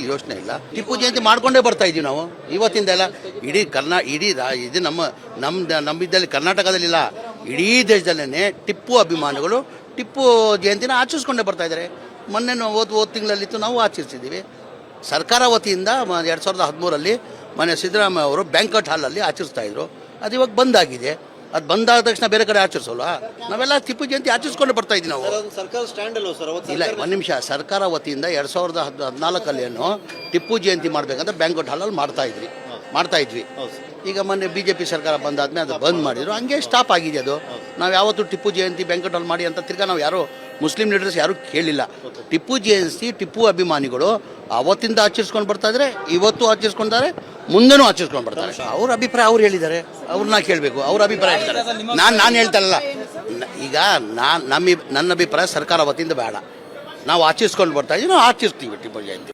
ಯೋಚನೆ ಇಲ್ಲ. ಟಿಪ್ಪು ಜಯಂತಿ ಮಾಡ್ಕೊಂಡೇ ಬರ್ತಾ ಇದೀವಿ ನಾವು. ಇವತ್ತಿಂದ ಎಲ್ಲ ಇಡೀ ಕರ್ನಾ, ಇಡೀ ಇದು ನಮ್ಮ ನಮ್ಮ ನಮ್ಮಿದ್ದಲ್ಲಿ ಕರ್ನಾಟಕದಲ್ಲಿಲ್ಲ ಇಡೀ ದೇಶದಲ್ಲೇ ಟಿಪ್ಪು ಅಭಿಮಾನಿಗಳು ಟಿಪ್ಪು ಜಯಂತಿನ ಆಚರಿಸ್ಕೊಂಡೇ ಬರ್ತಾ ಇದ್ದಾರೆ. ಮೊನ್ನೆ ಓದ್ ಓದ್ ತಿಂಗಳಲ್ಲಿತ್ತು ನಾವು ಆಚರಿಸಿದ್ದೀವಿ. ಸರ್ಕಾರ ವತಿಯಿಂದ ಎರಡು ಸಾವಿರದ ಹದಿಮೂರಲ್ಲಿ ಮನೆ ಸಿದ್ದರಾಮಯ್ಯ ಅವರು ಬ್ಯಾಂಕಟ್ ಹಾಲಲ್ಲಿ ಆಚರಿಸ್ತಾ ಇದ್ರು. ಅದು ಇವಾಗ ಬಂದಾಗಿದೆ ಅದು ಬಂದಾದ ತಕ್ಷಣ ಬೇರೆ ಕಡೆ ಆಚರಿಸೋಲ್ಲ ನಾವೆಲ್ಲ ಟಿಪ್ಪು ಜಯಂತಿ ಆಚರಿಸ್ಕೊಂಡು ಬರ್ತಾ ಇದ್ದೀವಿ ನಾವು. ಸರ್ಕಾರ ಸ್ಟ್ಯಾಂಡ್ ಅಲ್ಲ ಸರ್? ಇಲ್ಲ ಒಂದು ನಿಮಿಷ. ಸರ್ಕಾರ ವತಿಯಿಂದ ಎರಡು ಸಾವಿರದ ಹದ್ ಹದಿನಾಲ್ಕಲ್ಲಿ ಏನು ಟಿಪ್ಪು ಜಯಂತಿ ಮಾಡ್ಬೇಕಂತ ಬ್ಯಾಂಕ್ವೆಟ್ ಹಾಲಲ್ಲಿ ಮಾಡ್ತಾ ಇದ್ವಿ. ಮಾಡ್ತಾ ಇದ್ವಿ. ಈಗ ಮೊನ್ನೆ ಬಿ ಜೆ ಪಿ ಸರ್ಕಾರ ಬಂದಾದ್ಮೇಲೆ ಅದು ಬಂದ್ ಮಾಡಿದ್ರು. ಹಂಗೆ ಸ್ಟಾಪ್ ಆಗಿದೆ ಅದು. ನಾವು ಯಾವತ್ತೂ ಟಿಪ್ಪು ಜಯಂತಿ ಬ್ಯಾಂಕ್ವೆಟ್ ಹಾಲ್ ಮಾಡಿ ಅಂತ ತಿರ್ಗಾ ನಾವು ಯಾರು ಮುಸ್ಲಿಂ ಲೀಡರ್ಸ್ ಯಾರು ಕೇಳಿಲ್ಲ. ಟಿಪ್ಪು ಜಯಂತಿ ಟಿಪ್ಪು ಅಭಿಮಾನಿಗಳು ಅವತ್ತಿಂದ ಆಚರಿಸ್ಕೊಂಡು ಬರ್ತಾ ಇದ್ರೆ ಇವತ್ತು ಆಚರಿಸ್ಕೊಂಡಾರೆ ಮುಂದೆನೂ ಆಚರಿಸ್ಕೊಂಡು ಬರ್ತಾರೆ. ಅವ್ರ ಅಭಿಪ್ರಾಯ ಅವ್ರು ಹೇಳಿದ್ದಾರೆ. ಅವ್ರನ್ನ ಕೇಳಬೇಕು ಅವ್ರ ಅಭಿಪ್ರಾಯ ಹೇಳ್ತಾರೆ. ನಾನು ನಾನು ಹೇಳ್ತಾರಲ್ಲ ಈಗ ನಾನು ನಮ್ಮ ನನ್ನ ಅಭಿಪ್ರಾಯ ಸರ್ಕಾರ ಅವತ್ತಿಂದ ಬೇಡ. ನಾವು ಆಚರಿಸ್ಕೊಂಡು ಬರ್ತಾ ಇದ್ದೀವಿ ನಾವು ಆಚರಿಸ್ತೀವಿ ಟಿಪ್ಪು ಜಯಂತಿ.